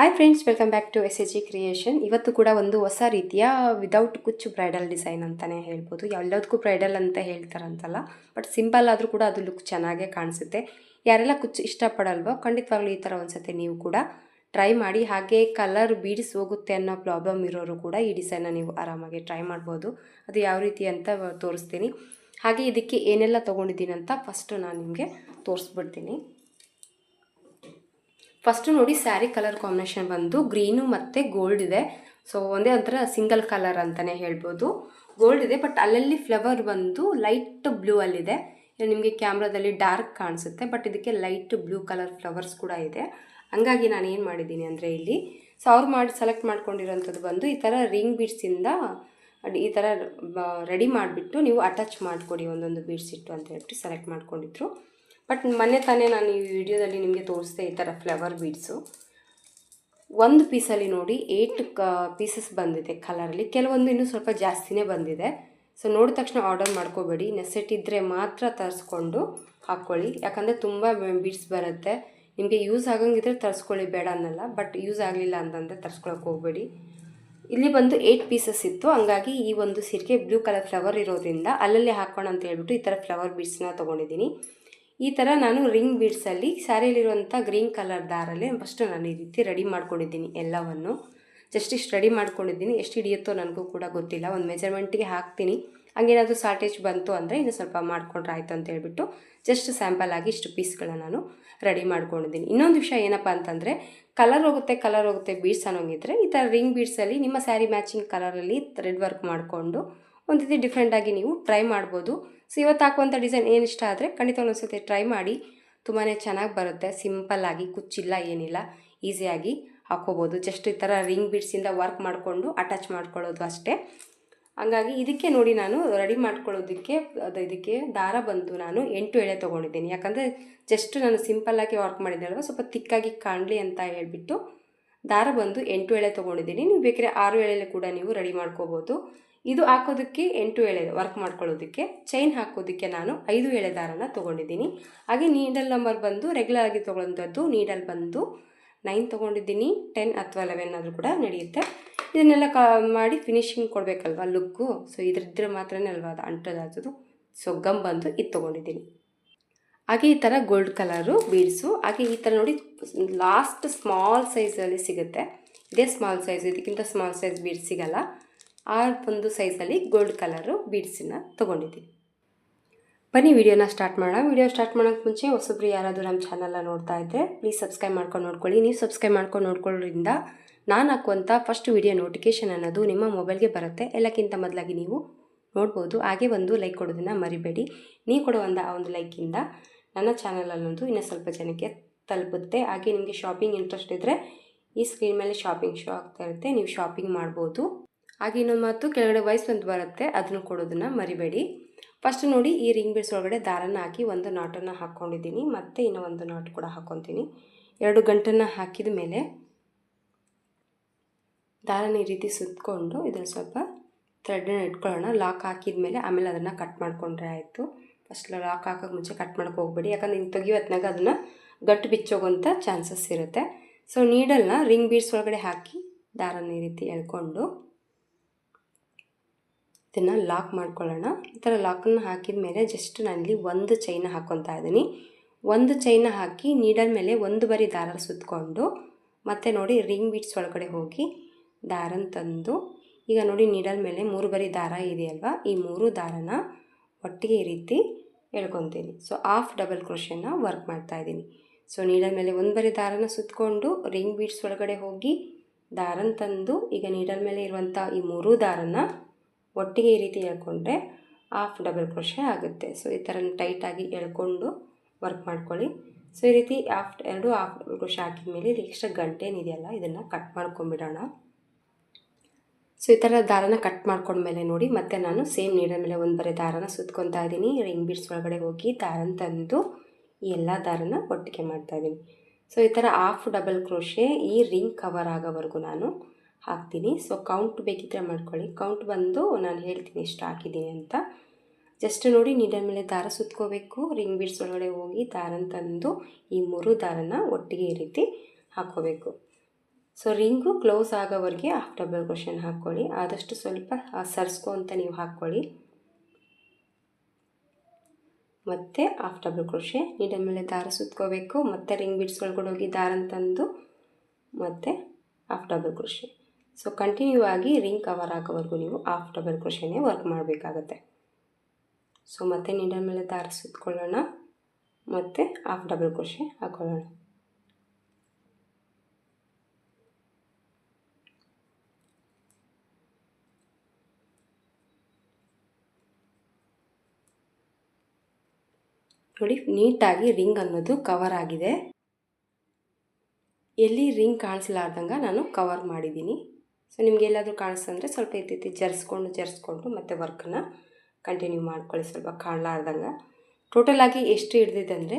Hi friends welcome back to S A G creation ಇವತ್ತು ಕೂಡ ಒಂದು ಹೊಸ ರೀತಿಯ ವಿದೌಟ್ ಕುಚ್ಚು ಬ್ರೈಡಲ್ ಡಿಸೈನ್ ಅಂತಲೇ ಹೇಳ್ಬೋದು. ಎಲ್ಲದಕ್ಕೂ ಬ್ರೈಡಲ್ ಅಂತ ಹೇಳ್ತಾರಂತಲ್ಲ ಬಟ್ ಸಿಂಪಲ್ ಆದರೂ ಕೂಡ ಅದು ಲುಕ್ ಚೆನ್ನಾಗೇ ಕಾಣಿಸುತ್ತೆ. ಯಾರೆಲ್ಲ ಕುಚ್ಚು ಇಷ್ಟಪಡಲ್ವೋ, ಖಂಡಿತವಾಗ್ಲೂ ಈ ಥರ ಒಂದ್ಸತಿ ನೀವು ಕೂಡ ಟ್ರೈ ಮಾಡಿ, ಹಾಗೆ ಕಲರ್ ಬೀಡ್ಸ್ ಹೋಗುತ್ತೆ ಅನ್ನೋ ಪ್ರಾಬ್ಲಮ್ ಇರೋರು ಕೂಡ ಈ ಡಿಸೈನ್ನ ನೀವು ಆರಾಮಾಗಿ ಟ್ರೈ ಮಾಡ್ಬೋದು. ಅದು ಯಾವ ರೀತಿ ಅಂತ ತೋರಿಸ್ತೀನಿ. ಹಾಗೆ ಇದಕ್ಕೆ ಏನೆಲ್ಲ ತೊಗೊಂಡಿದ್ದೀನಿ ಅಂತ ಫಸ್ಟು ನಾನು ನಿಮಗೆ ತೋರಿಸ್ಬಿಡ್ತೀನಿ. ಫಸ್ಟು ನೋಡಿ ಸ್ಯಾರಿ ಕಲರ್ ಕಾಂಬಿನೇಷನ್ ಬಂದು ಗ್ರೀನು ಮತ್ತು ಗೋಲ್ಡ್ ಇದೆ. ಸೊ ಒಂದೇ ಒಂಥರ ಸಿಂಗಲ್ ಕಲರ್ ಅಂತಲೇ ಹೇಳ್ಬೋದು. ಗೋಲ್ಡ್ ಇದೆ ಬಟ್ ಅಲ್ಲಲ್ಲಿ ಫ್ಲವರ್ ಬಂದು ಲೈಟ್ ಬ್ಲೂ ಅಲ್ಲಿದೆ. ನಿಮಗೆ ಕ್ಯಾಮ್ರಾದಲ್ಲಿ ಡಾರ್ಕ್ ಕಾಣಿಸುತ್ತೆ ಬಟ್ ಇದಕ್ಕೆ ಲೈಟ್ ಬ್ಲೂ ಕಲರ್ ಫ್ಲವರ್ಸ್ ಕೂಡ ಇದೆ. ಹಂಗಾಗಿ ನಾನು ಏನು ಮಾಡಿದ್ದೀನಿ ಅಂದರೆ ಇಲ್ಲಿ ಸೊ ಅವ್ರು ಮಾಡಿ ಸೆಲೆಕ್ಟ್ ಮಾಡ್ಕೊಂಡಿರೋಂಥದ್ದು ಬಂದು ಈ ಥರ ರಿಂಗ್ ಬೀಡ್ಸಿಂದ ಈ ಥರ ರೆಡಿ ಮಾಡಿಬಿಟ್ಟು ನೀವು ಅಟ್ಯಾಚ್ ಮಾಡಿಕೊಡಿ ಒಂದೊಂದು ಬೀಡ್ಸ್ ಇಟ್ಟು ಅಂತ ಹೇಳ್ಬಿಟ್ಟು ಸೆಲೆಕ್ಟ್ ಮಾಡ್ಕೊಂಡಿದ್ರು. ಬಟ್ ಮೊನ್ನೆ ತಾನೇ ನಾನು ಈ ವಿಡಿಯೋದಲ್ಲಿ ನಿಮಗೆ ತೋರಿಸ್ದೆ ಈ ಥರ ಫ್ಲವರ್ ಬೀಡ್ಸು ಒಂದು ಪೀಸಲ್ಲಿ ನೋಡಿ ಏಟ್ ಕ ಪೀಸಸ್ ಬಂದಿದೆ ಕಲರಲ್ಲಿ ಕೆಲವೊಂದು ಇನ್ನೂ ಸ್ವಲ್ಪ ಜಾಸ್ತಿನೇ ಬಂದಿದೆ. ಸೊ ನೋಡಿದ ತಕ್ಷಣ ಆರ್ಡರ್ ಮಾಡ್ಕೋಬೇಡಿ. ನೆಸೆಟ್ ಇದ್ದರೆ ಮಾತ್ರ ತರಿಸ್ಕೊಂಡು ಹಾಕ್ಕೊಳ್ಳಿ ಯಾಕಂದರೆ ತುಂಬ ಬೀಡ್ಸ್ ಬರುತ್ತೆ. ನಿಮಗೆ ಯೂಸ್ ಆಗಂಗಿದ್ರೆ ತರಿಸ್ಕೊಳ್ಳಿ, ಬೇಡ ಅನ್ನಲ್ಲ. ಬಟ್ ಯೂಸ್ ಆಗಲಿಲ್ಲ ಅಂತಂದರೆ ತರಿಸ್ಕೊಳಕ್ಕೆ ಹೋಗಬೇಡಿ. ಇಲ್ಲಿ ಬಂದು ಏಯ್ಟ್ ಪೀಸಸ್ ಇತ್ತು. ಹಂಗಾಗಿ ಈ ಒಂದು ಸೀರೆಗೆ ಬ್ಲೂ ಕಲರ್ ಫ್ಲವರ್ ಇರೋದ್ರಿಂದ ಅಲ್ಲಲ್ಲಿ ಹಾಕೋಣ ಅಂತ ಹೇಳ್ಬಿಟ್ಟು ಈ ಥರ ಫ್ಲವರ್ ಬೀಡ್ಸ್ನ ತೊಗೊಂಡಿದ್ದೀನಿ. ಈ ಥರ ನಾನು ರಿಂಗ್ ಬೀಡ್ಸಲ್ಲಿ ಸ್ಯಾರಿಯಲ್ಲಿರುವಂಥ ಗ್ರೀನ್ ಕಲರ್ ದಾರಲ್ಲಿ ಫಸ್ಟು ನಾನು ಈ ರೀತಿ ರೆಡಿ ಮಾಡ್ಕೊಂಡಿದ್ದೀನಿ ಎಲ್ಲವನ್ನು. ಜಸ್ಟ್ ಇಷ್ಟು ರೆಡಿ ಮಾಡ್ಕೊಂಡಿದ್ದೀನಿ. ಎಷ್ಟು ಹಿಡಿಯುತ್ತೋ ನನಗೂ ಕೂಡ ಗೊತ್ತಿಲ್ಲ. ಒಂದು ಮೆಜರ್ಮೆಂಟಿಗೆ ಹಾಕ್ತೀನಿ. ಹಂಗೇನಾದರೂ ಶಾರ್ಟೇಜ್ ಬಂತು ಅಂದರೆ ಇನ್ನು ಸ್ವಲ್ಪ ಮಾಡ್ಕೊಂಡ್ರೆ ಆಯಿತು ಅಂತ ಹೇಳ್ಬಿಟ್ಟು ಜಸ್ಟ್ ಸ್ಯಾಂಪಲ್ ಆಗಿ ಇಷ್ಟು ಪೀಸ್ಗಳನ್ನ ನಾನು ರೆಡಿ ಮಾಡ್ಕೊಂಡಿದ್ದೀನಿ. ಇನ್ನೊಂದು ವಿಷಯ ಏನಪ್ಪ ಅಂತಂದರೆ ಕಲರ್ ಹೋಗುತ್ತೆ ಕಲರ್ ಹೋಗುತ್ತೆ ಬೀಡ್ಸ್ ಅನ್ನೋಂಗಿದ್ರೆ ಈ ಥರ ರಿಂಗ್ ಬೀಡ್ಸಲ್ಲಿ ನಿಮ್ಮ ಸ್ಯಾರಿ ಮ್ಯಾಚಿಂಗ್ ಕಲರಲ್ಲಿ ಥ್ರೆಡ್ ವರ್ಕ್ ಮಾಡಿಕೊಂಡು ಒಂದು ರೀತಿ ಡಿಫ್ರೆಂಟಾಗಿ ನೀವು ಟ್ರೈ ಮಾಡ್ಬೋದು. ಸೊ ಇವತ್ತು ಹಾಕುವಂಥ ಡಿಸೈನ್ ಏನು ಇಷ್ಟ ಆದರೆ ಖಂಡಿತ ಒಂದೊಂದ್ಸತಿ ಟ್ರೈ ಮಾಡಿ. ತುಂಬಾ ಚೆನ್ನಾಗಿ ಬರುತ್ತೆ. ಸಿಂಪಲ್ಲಾಗಿ ಕುಚ್ಚಿಲ್ಲ, ಏನಿಲ್ಲ. ಈಸಿಯಾಗಿ ಹಾಕೋಬೋದು ಜಸ್ಟ್ ಈ ಥರ ರಿಂಗ್ ಬಿಡ್ಸಿಂದ ವರ್ಕ್ ಮಾಡಿಕೊಂಡು ಅಟ್ಯಾಚ್ ಮಾಡ್ಕೊಳ್ಳೋದು ಅಷ್ಟೇ. ಹಂಗಾಗಿ ಇದಕ್ಕೆ ನೋಡಿ ನಾನು ರೆಡಿ ಮಾಡ್ಕೊಳ್ಳೋದಕ್ಕೆ, ಅದು ಇದಕ್ಕೆ ದಾರ ಬಂದು ನಾನು ಎಂಟು ಎಳೆ ತೊಗೊಂಡಿದ್ದೀನಿ. ಯಾಕಂದರೆ ಜಸ್ಟ್ ನಾನು ಸಿಂಪಲ್ಲಾಗಿ ವರ್ಕ್ ಮಾಡಿದ್ದಲ್ವ ಸ್ವಲ್ಪ ತಿಕ್ಕಾಗಿ ಕಾಣಲಿ ಅಂತ ಹೇಳಿಬಿಟ್ಟು ದಾರ ಬಂದು ಎಂಟು ಎಳೆ ತೊಗೊಂಡಿದ್ದೀನಿ. ನೀವು ಬೇಕಾದ್ರೆ ಆರು ಎಳೆಲೆ ಕೂಡ ನೀವು ರೆಡಿ ಮಾಡ್ಕೋಬೋದು. ಇದು ಹಾಕೋದಕ್ಕೆ ಎಂಟು ಎಳೆ ವರ್ಕ್ ಮಾಡ್ಕೊಳ್ಳೋದಕ್ಕೆ. ಚೈನ್ ಹಾಕೋದಕ್ಕೆ ನಾನು ಐದು ಎಳೆ ದಾರನ ತೊಗೊಂಡಿದ್ದೀನಿ. ಹಾಗೆ ನೀಡಲ್ ನಂಬರ್ ಬಂದು ರೆಗ್ಯುಲರ್ ಆಗಿ ತೊಗೊಳ್ಳೋಂಥದ್ದು ನೀಡಲ್ ಬಂದು ನೈನ್ ತೊಗೊಂಡಿದ್ದೀನಿ. ಟೆನ್ ಅಥವಾ ಲೆವೆನ್ ಆದರೂ ಕೂಡ ನಡೆಯುತ್ತೆ. ಇದನ್ನೆಲ್ಲ ಕ, ಮಾಡಿ ಫಿನಿಶಿಂಗ್ ಕೊಡಬೇಕಲ್ವ ಲುಕ್ಕು ಸೊ ಇದ್ರಿದ್ರೆ ಮಾತ್ರನೇ ಅಲ್ವಾ ಅದು ಅಂಟೋದಾಗೋದು ಸೊ ಗಮ್ ಬಂದು ಇದು ತೊಗೊಂಡಿದ್ದೀನಿ. ಹಾಗೆ ಈ ಥರ ಗೋಲ್ಡ್ ಕಲರು ಬೀಡ್ಸು ಹಾಗೆ ಈ ಥರ ನೋಡಿ ಲಾಸ್ಟ್ ಸ್ಮಾಲ್ ಸೈಜಲ್ಲಿ ಸಿಗುತ್ತೆ. ಇದೇ ಸ್ಮಾಲ್ ಸೈಜ್ ಇದಕ್ಕಿಂತ ಸ್ಮಾಲ್ ಸೈಜ್ ಬೀಡ್ಸ್ ಸಿಗಲ್ಲ. ಆ ಒಂದು ಸೈಜಲ್ಲಿ ಗೋಲ್ಡ್ ಕಲರು ಬೀಡ್ಸನ್ನು ತೊಗೊಂಡಿದ್ದೀನಿ. ಬನ್ನಿ ವಿಡಿಯೋನ ಸ್ಟಾರ್ಟ್ ಮಾಡೋಣ. ವಿಡಿಯೋ ಸ್ಟಾರ್ಟ್ ಮಾಡೋಕ್ಕೆ ಮುಂಚೆ ಹೊಸಬ್ರು ಯಾರಾದರೂ ನಮ್ಮ ಚಾನಲ್ನ ನೋಡ್ತಾ ಇದ್ದರೆ ಪ್ಲೀಸ್ ಸಬ್ಸ್ಕ್ರೈಬ್ ಮಾಡ್ಕೊಂಡು ನೋಡ್ಕೊಳ್ಳಿ. ನೀವು ಸಬ್ಸ್ಕ್ರೈಬ್ ಮಾಡ್ಕೊಂಡು ನೋಡ್ಕೊಳ್ಳೋದ್ರಿಂದ ನಾನು ಹಾಕುವಂಥ ಫಸ್ಟ್ ವಿಡಿಯೋ ನೋಟಿಫಿಕೇಷನ್ ಅನ್ನೋದು ನಿಮ್ಮ ಮೊಬೈಲ್ಗೆ ಬರುತ್ತೆ. ಎಲ್ಲಕ್ಕಿಂತ ಮೊದಲಾಗಿ ನೀವು ನೋಡ್ಬೋದು. ಹಾಗೆ ಒಂದು ಲೈಕ್ ಕೊಡೋದನ್ನು ಮರಿಬೇಡಿ. ನೀವು ಒಂದು ಆ ಒಂದು ಲೈಕಿಂದ ನನ್ನ ಚಾನಲ್ ಅನ್ನೋದು ಇನ್ನೂ ಸ್ವಲ್ಪ ಜನಕ್ಕೆ ತಲುಪುತ್ತೆ. ಹಾಗೆ ನಿಮಗೆ ಶಾಪಿಂಗ್ ಇಂಟ್ರೆಸ್ಟ್ ಇದ್ದರೆ ಈ ಸ್ಕ್ರೀನ್ ಮೇಲೆ ಶಾಪಿಂಗ್ ಶೋ ಆಗ್ತಾ ಇರುತ್ತೆ. ನೀವು ಶಾಪಿಂಗ್ ಮಾಡ್ಬೋದು. ಹಾಗೆ ಇನ್ನೊಂದು ಮಾತು, ಕೆಳಗಡೆ ವಯಸ್ಸು ಅಂತ ಬರುತ್ತೆ, ಅದನ್ನು ಕೊಡೋದನ್ನು ಮರಿಬೇಡಿ. ಫಸ್ಟ್ ನೋಡಿ, ಈ ರಿಂಗ್ ಬೀಡ್ಸ್ ಒಳಗಡೆ ದಾರನ ಹಾಕಿ ಒಂದು ನಾಟನ್ನು ಹಾಕ್ಕೊಂಡಿದ್ದೀನಿ ಮತ್ತು ಇನ್ನೂ ಒಂದು ನಾಟ್ ಕೂಡ ಹಾಕ್ಕೊತೀನಿ ಎರಡು ಗಂಟನ್ನು ಹಾಕಿದ ಮೇಲೆ ದಾರನ ಈ ರೀತಿ ಸುತ್ತಕೊಂಡು ಇದನ್ನು ಸ್ವಲ್ಪ ಥ್ರೆಡನ್ನು ಇಟ್ಕೊಳ್ಳೋಣ. ಲಾಕ್ ಹಾಕಿದ ಮೇಲೆ ಆಮೇಲೆ ಅದನ್ನು ಕಟ್ ಮಾಡಿಕೊಂಡ್ರೆ ಆಯಿತು. ಫಸ್ಟ್ ಲಾಕ್ ಹಾಕೋಕ್ಕೆ ಮುಂಚೆ ಕಟ್ ಮಾಡೋಕೆ ಹೋಗ್ಬೇಡಿ. ಯಾಕಂದ್ರೆ ಹಿಂಗೆ ತೆಗಿಯೋ ಹೊತ್ನಾಗ ಅದನ್ನು ಗಟ್ಟು ಬಿಚ್ಚೋಗೋಂಥ ಚಾನ್ಸಸ್ ಇರುತ್ತೆ. ಸೊ ನೀಡಲ್ನ ರಿಂಗ್ ಬೀಡ್ಸ್ ಒಳಗಡೆ ಹಾಕಿ ದಾರನ ಈ ರೀತಿ ಎಳ್ಕೊಂಡು ಇದನ್ನು ಲಾಕ್ ಮಾಡ್ಕೊಳ್ಳೋಣ. ಈ ಥರ ಲಾಕನ್ನು ಹಾಕಿದ ಮೇಲೆ ಜಸ್ಟ್ ನಾನಿಲ್ಲಿ ಒಂದು ಚೈನ ಹಾಕ್ಕೊತಾ ಇದ್ದೀನಿ. ಒಂದು ಚೈನ ಹಾಕಿ ನೀಡಲ್ ಮೇಲೆ ಒಂದು ಬರಿ ದಾರ ಸುತ್ತಕೊಂಡು ಮತ್ತು ನೋಡಿ ರಿಂಗ್ ಬೀಟ್ಸ್ ಒಳಗಡೆ ಹೋಗಿ ದಾರನ ತಂದು, ಈಗ ನೋಡಿ ನೀಡಲ್ ಮೇಲೆ ಮೂರು ಬರಿ ದಾರ ಇದೆಯಲ್ವಾ ಈ ಮೂರು ದಾರನ ಒಟ್ಟಿಗೆ ಈ ರೀತಿ ಎಳ್ಕೊತೀನಿ. ಸೊ ಹಾಫ್ ಡಬಲ್ ಕ್ರೋಷನ್ನ ವರ್ಕ್ ಮಾಡ್ತಾಯಿದ್ದೀನಿ ಸೊ ನೀಡಲ್ ಮೇಲೆ ಒಂದು ಬರಿ ದಾರನ ಸುತ್ತಕೊಂಡು ರಿಂಗ್ ಬೀಟ್ಸ್ ಒಳಗಡೆ ಹೋಗಿ ದಾರನ ತಂದು, ಈಗ ನೀಡಲ್ ಮೇಲೆ ಇರುವಂಥ ಈ ಮೂರು ದಾರನ ಒಟ್ಟಿಗೆ ಈ ರೀತಿ ಹೇಳ್ಕೊಂಡ್ರೆ ಹಾಫ್ ಡಬಲ್ ಕ್ರೋಶೆ ಆಗುತ್ತೆ. ಸೊ ಈ ಥರ ಟೈಟಾಗಿ ಎಳ್ಕೊಂಡು ವರ್ಕ್ ಮಾಡ್ಕೊಳ್ಳಿ. ಸೊ ಈ ರೀತಿ ಹಾಫ್ ಎರಡು ಹಾಫ್ ಡಬಲ್ ಕ್ರೋಶೆ ಹಾಕಿದ ಮೇಲೆ ಇಲ್ಲಿ ಎಕ್ಸ್ಟ್ರಾ ಗಂಟೇನಿದೆಯಲ್ಲ ಇದನ್ನು ಕಟ್ ಮಾಡ್ಕೊಂಬಿಡೋಣ ಸೊ ಈ ಥರ ದಾರನ ಕಟ್ ಮಾಡ್ಕೊಂಡ್ಮೇಲೆ ನೋಡಿ, ಮತ್ತೆ ನಾನು ಸೇಮ್ ನೀಡಿದ ಮೇಲೆ ಒಂದು ಬರೀ ದಾರನ ಸುತ್ಕೊತಾ ಇದ್ದೀನಿ. ರಿಂಗ್ ಬಿಡ್ಸ್ ಒಳಗಡೆ ಹೋಗಿ ದಾರನ ತಂದು ಈ ಎಲ್ಲ ದಾರನ ಒಟ್ಟಿಗೆ ಮಾಡ್ತಾಯಿದ್ದೀನಿ ಸೊ ಈ ಥರ ಹಾಫ್ ಡಬಲ್ ಕ್ರೋಶೆ ಈ ರಿಂಗ್ ಕವರ್ ಆಗೋವರೆಗೂ ನಾನು ಹಾಕ್ತೀನಿ. ಸೊ ಕೌಂಟ್ ಬೇಕಿದ್ರೆ ಮಾಡ್ಕೊಳ್ಳಿ. ಕೌಂಟ್ ಬಂದು ನಾನು ಹೇಳ್ತೀನಿ ಎಷ್ಟು ಹಾಕಿದ್ದೀನಿ ಅಂತ. ಜಸ್ಟ್ ನೋಡಿ ನೀಡಲ್ ಮೇಲೆ ದಾರ ಸುತ್ಕೋಬೇಕು. ರಿಂಗ್ ಬೀಡ್ಸ್ ಒಳಗಡೆ ಹೋಗಿ ದಾರನ ತಂದು ಈ ಮೂರು ದಾರನ ಒಟ್ಟಿಗೆ ಈ ರೀತಿ ಹಾಕ್ಕೋಬೇಕು. ಸೊ ರಿಂಗು ಕ್ಲೋಸ್ ಆಗೋವರೆಗೆ ಹಾಫ್ ಡಬಲ್ ಕ್ರೋಷನ್ ಹಾಕ್ಕೊಳ್ಳಿ. ಆದಷ್ಟು ಸ್ವಲ್ಪ ಸರ್ಸ್ಕೊ ಅಂತ ನೀವು ಹಾಕ್ಕೊಳ್ಳಿ. ಮತ್ತು ಹಾಫ್ ಡಬಲ್ ಕ್ರೋಶೆ ನೀಡಲ್ ಮೇಲೆ ದಾರ ಸುತ್ಕೋಬೇಕು. ಮತ್ತೆ ರಿಂಗ್ ಬಿಡ್ಸ್ ಒಳಗಡೆ ಹೋಗಿ ದಾರನ ತಂದು ಮತ್ತೆ half double crochet so continue ಆಗಿ ರಿಂಗ್ ಕವರ್ ಹಾಕೋವರೆಗೂ ನೀವು ಹಾಫ್ ಡಬಲ್ ಕ್ರೋಶೆನೇ ವರ್ಕ್ ಮಾಡಬೇಕಾಗತ್ತೆ. ಸೊ ಮತ್ತೆ ನೀಡಲ್ ಮೇಲೆ ದಾರ ಸುತ್ಕೊಳ್ಳೋಣ ಮತ್ತು ಹಾಫ್ ಡಬಲ್ ಕ್ರೋಶೆ ಹಾಕೊಳ್ಳೋಣ. ನೋಡಿ, ನೀಟಾಗಿ ರಿಂಗ್ ಅನ್ನೋದು ಕವರ್ ಆಗಿದೆ. ಎಲ್ಲಿ ರಿಂಗ್ ಕಾಣಿಸ್ಲಾರ್ದಂಗೆ ನಾನು ಕವರ್ ಮಾಡಿದ್ದೀನಿ. ನಿಮ್ಗೆ ಎಲ್ಲಾದರೂ ಕಾಣಿಸ್ತಂದರೆ ಸ್ವಲ್ಪ ಎತ್ತಿ ಜರ್ಸ್ಕೊಂಡು ಜರ್ಸ್ಕೊಂಡು ಮತ್ತೆ ವರ್ಕನ್ನ ಕಂಟಿನ್ಯೂ ಮಾಡ್ಕೊಳ್ಳಿ. ಸ್ವಲ್ಪ ಕಾಣಲಾರ್ದಂಗೆ. ಟೋಟಲಾಗಿ ಎಷ್ಟು ಹಿಡ್ದಿದೆ ಅಂದರೆ